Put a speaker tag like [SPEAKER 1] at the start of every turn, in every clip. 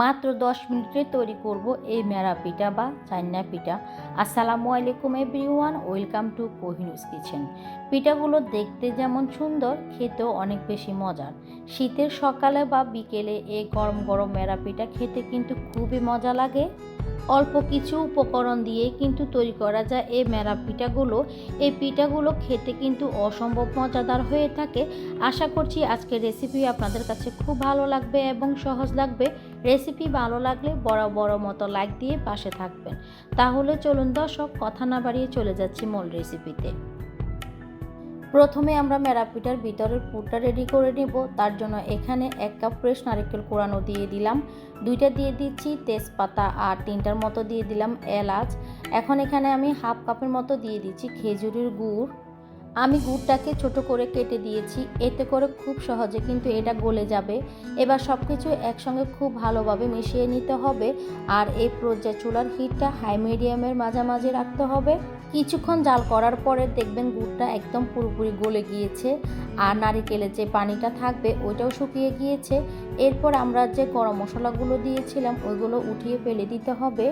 [SPEAKER 1] মাত্র দশ মিনিটে তৈরি করব এই মেরা পিঠা বা চাইনা পিঠা। আসসালামু আলাইকুম everyone, welcome to Kohinoor's kitchen. পিঠাগুলো দেখতে যেমন সুন্দর, খেতেও অনেক বেশি মজার। শীতের সকালে বা বিকেলে এই গরম গরম মেরা পিঠা খেতে কিন্তু খুবই মজা লাগে। অল্প কিছু উপকরণ দিয়ে কিন্তু তৈরি করা যায় এই মেরা পিঠাগুলো। এই পিঠাগুলো খেতে কিন্তু অসম্ভব মজাদার হয়ে থাকে। আশা করছি আজকের রেসিপি আপনাদের কাছে খুব ভালো লাগবে এবং সহজ লাগবে। রেসিপি ভালো লাগলে বড় বড় মতো লাইক দিয়ে পাশে থাকবেন। তাহলে চলুন দর্শক, কথা না বাড়িয়ে চলে যাচ্ছি মূল রেসিপিতে প্রথমে আমরা ম্যারাপিটার ভিতরের পুরটা রেডি করে নেব। তার জন্য এখানে এক কাপ ফ্রেশ নারিকেল কোরানো দিয়ে দিলাম। দুইটা দিয়ে দিচ্ছি তেজপাতা আর তিনটার মতো দিয়ে দিলাম এলাচ। এখন এখানে আমি হাফ কাপের মতো দিয়ে দিচ্ছি খেজুরের গুড়। আমি গুড়টাকে ছোট করে কেটে দিয়েছি, এতে করে খুব সহজে কিন্তু এটা গলে যাবে। এবার সব কিছু একসঙ্গে খুব ভালোভাবে মিশিয়ে নিতে হবে আর এই পর্যায়ে চুলার হিটটা হাই মিডিয়ামের মাঝামাঝি রাখতে হবে। কিছুক্ষণ জাল করার পরে দেখবেন গুড়টা একদম পুরোপুরি গলে গিয়েছে আর নারিকেলের যে পানিটা থাকবে ওইটাও শুকিয়ে গিয়েছে। এরপর আমরা যে গরম মশলাগুলো দিয়েছিলাম, ওইগুলো উঠিয়ে ফেলে দিতে হবে।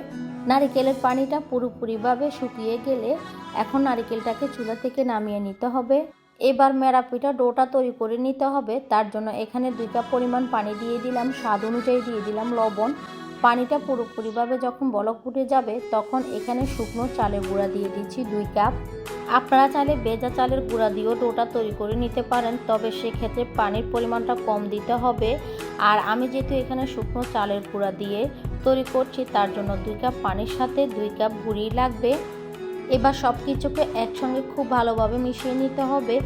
[SPEAKER 1] নারিকেলের পানিটা পুরোপুরিভাবে শুকিয়ে গেলে এখন নারিকেলটাকে চুলা থেকে নামিয়ে নিতে হবে। এবার মেরাপিটা ডোটা তৈরি করে নিতে হবে। তার জন্য এখানে দুই কাপ পরিমাণ পানি দিয়ে দিলাম, স্বাদ অনুযায়ী দিয়ে দিলাম লবণ। পানিটা পুরোপুরিভাবে যখন বলক ফুটে যাবে, তখন এখানে শুকনো চালের গুঁড়া দিয়ে দিচ্ছি দুই কাপ। আপনারা চাইলে বেজা চালের গুঁড়া দিয়েও ডোটা তৈরি করে নিতে পারেন, তবে সেক্ষেত্রে পানির পরিমাণটা কম দিতে হবে। আর আমি যেহেতু এখানে শুকনো চালের গুঁড়া দিয়ে তৈরি করছি, তার জন্য দুই কাপ পানির সাথে দুই কাপ গুঁড়ি লাগবে। এবার সব কিছুকে একসঙ্গে খুব ভালোভাবে মিশিয়ে নিতে হবে।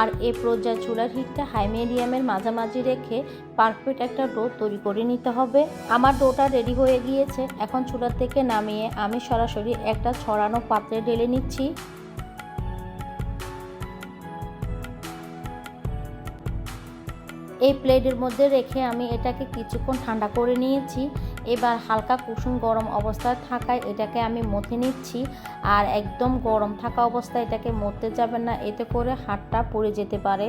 [SPEAKER 1] আর এ পর্যায়ে চুলার হিটটা হাই মিডিয়ামের মাঝামাঝি রেখে পারফেক্ট একটা ডো তৈরি করে নিতে হবে। আমার ডোটা রেডি হয়ে গিয়েছে। এখন চুলার থেকে নামিয়ে আমি সরাসরি একটা ছড়ানো পাত্রে ঢেলে নিচ্ছি। এই প্লেটের মধ্যে রেখে আমি এটাকে কিছুক্ষণ ঠান্ডা করে নিয়েছি। এবার হালকা কুসুম গরম অবস্থায় থাকায় এটাকে আমি মথে নিচ্ছি। আর একদম গরম থাকা অবস্থায় এটাকে মরতে যাবেন না, এতে করে হাতটা পড়ে যেতে পারে।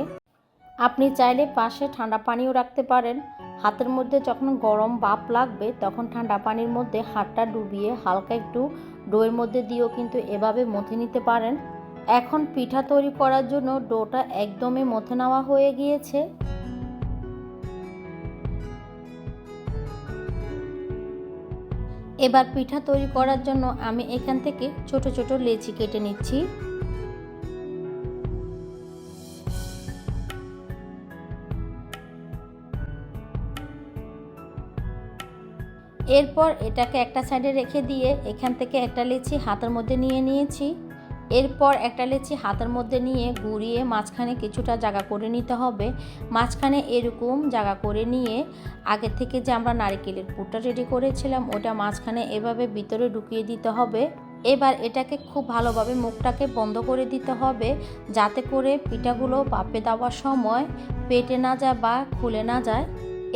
[SPEAKER 1] আপনি চাইলে পাশে ঠান্ডা পানিও রাখতে পারেন। হাতের মধ্যে যখন গরম বাপ লাগবে, তখন ঠান্ডা পানির মধ্যে হাতটা ডুবিয়ে হালকা একটু ডোয়ের মধ্যে দিয়েও কিন্তু এভাবে মথে নিতে পারেন। এখন পিঠা তৈরি করার জন্য ডোটা একদমই মথে নেওয়া হয়ে গিয়েছে। এবার পিঠা তৈরি করার জন্য আমি এখান থেকে ছোট ছোট লেচি কেটে নিচ্ছি। এরপর এটাকে একটা সাইডে রেখে দিয়ে এখান থেকে একটা লেচি হাতের মধ্যে নিয়ে নিয়েছি। এরপর একটা লেচি হাতের মধ্যে নিয়ে ঘুরিয়ে মাঝখানে কিছুটা জায়গা করে নিতে হবে। মাঝখানে এরকম জায়গা করে নিয়ে আগে থেকে যে আমরা নারিকেলের পুরটা রেডি করেছিলাম, ওটা মাঝখানে এভাবে ভিতরে ঢুকিয়ে দিতে হবে। এবার এটাকে খুব ভালোভাবে মুখটাকে বন্ধ করে দিতে হবে, যাতে করে পিঠাগুলো বাপে দেওয়ার সময় পেটে না যায় বা খুলে না যায়।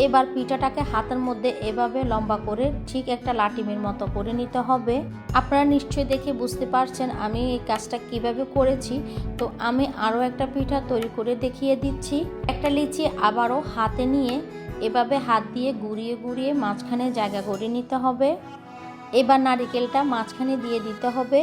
[SPEAKER 1] এবার পিঠাটাকে হাতের মধ্যে এভাবে লম্বা করে ঠিক একটা লাটিমের মতো করে নিতে হবে। আপনারা নিশ্চয়ই দেখে বুঝতে পারছেন আমি এই কাজটা কীভাবে করেছি। তো আমি আরও একটা পিঠা তৈরি করে দেখিয়ে দিচ্ছি। একটা লিচি আবারও হাতে নিয়ে এভাবে হাত দিয়ে গুড়িয়ে গুড়িয়ে মাঝখানে জায়গা করে নিতে হবে। এবার নারিকেলটা মাঝখানে দিয়ে দিতে হবে।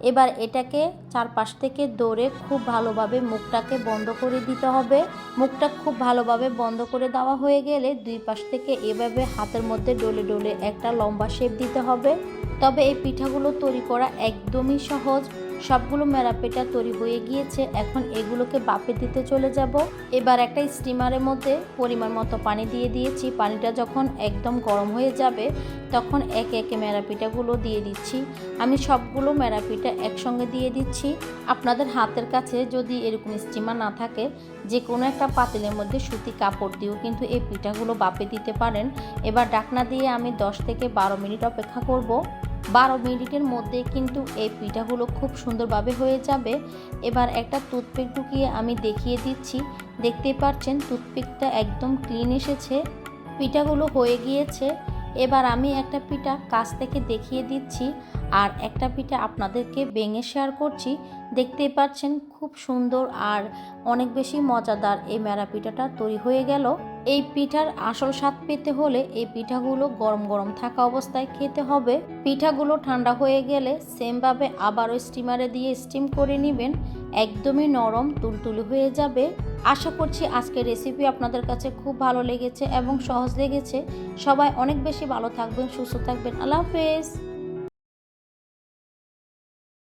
[SPEAKER 1] এবার এটাকে চারপাশ থেকে দৌড়ে খুব ভালোভাবে মুখটাকে বন্ধ করে দিতে হবে। মুখটা খুব ভালোভাবে বন্ধ করে দেওয়া হয়ে গেলে দুই পাশ থেকে এভাবে হাতের মধ্যে ডলে ডলে একটা লম্বা শেপ দিতে হবে। তবে এই পিঠাগুলো তৈরি করা একদমই সহজ। সবগুলো মেরাপেটা তৈরি হয়ে গিয়েছে। এখন এগুলোকে বাপে দিতে চলে যাব। এবার একটা স্টিমারের মধ্যে পরিমাণ মতো পানি দিয়ে দিয়েছি। পানিটা যখন একদম গরম হয়ে যাবে, তখন একে একে মেরাপিঠাগুলো দিয়ে দিচ্ছি। আমি সবগুলো মেরাপিঠা একসঙ্গে দিয়ে দিচ্ছি। আপনাদের হাতের কাছে যদি এরকম স্টিমার না থাকে যে কোনো একটা পাতিলের মধ্যে সুতি কাপড় দিয়েও কিন্তু এই পিঠাগুলো বাপে দিতে পারেন। এবার ডাকনা দিয়ে আমি 10 থেকে বারো মিনিট অপেক্ষা করব। বারো মিনিটের মধ্যে কিন্তু এই পিঠাগুলো খুব সুন্দরভাবে হয়ে যাবে। এবার একটা টুথপিক ঢুকিয়ে আমি দেখিয়ে দিচ্ছি। দেখতে পাচ্ছেন, টুথপিকটা একদম ক্লিন এসেছে, পিঠাগুলো হয়ে গিয়েছে। এবার আমি একটা পিঠা কাছ থেকে দেখিয়ে দিচ্ছি আর একটা পিঠা আপনাদেরকে ভেঙে শেয়ার করছি। দেখতে পাচ্ছেন, খুব সুন্দর আর অনেক বেশি মজাদার এই মেরা পিঠাটা তৈরি হয়ে গেল। এই পিঠার আসল স্বাদ পেতে হলে এই পিঠাগুলো গরম গরম থাকা অবস্থায় খেতে হবে। পিঠাগুলো ঠান্ডা হয়ে গেলে সেমভাবে আবারও স্টিমারে দিয়ে স্টিম করে নেবেন। একদমই নরম, তুলতুলে হয়ে যাবে। আশা করছি আজকের রেসিপি আপনাদের কাছে খুব ভালো লেগেছে এবং সহজ লেগেছে। সবাই অনেক বেশি ভালো থাকবেন, সুস্থ থাকবেন। আল্লাহ হাফেজ।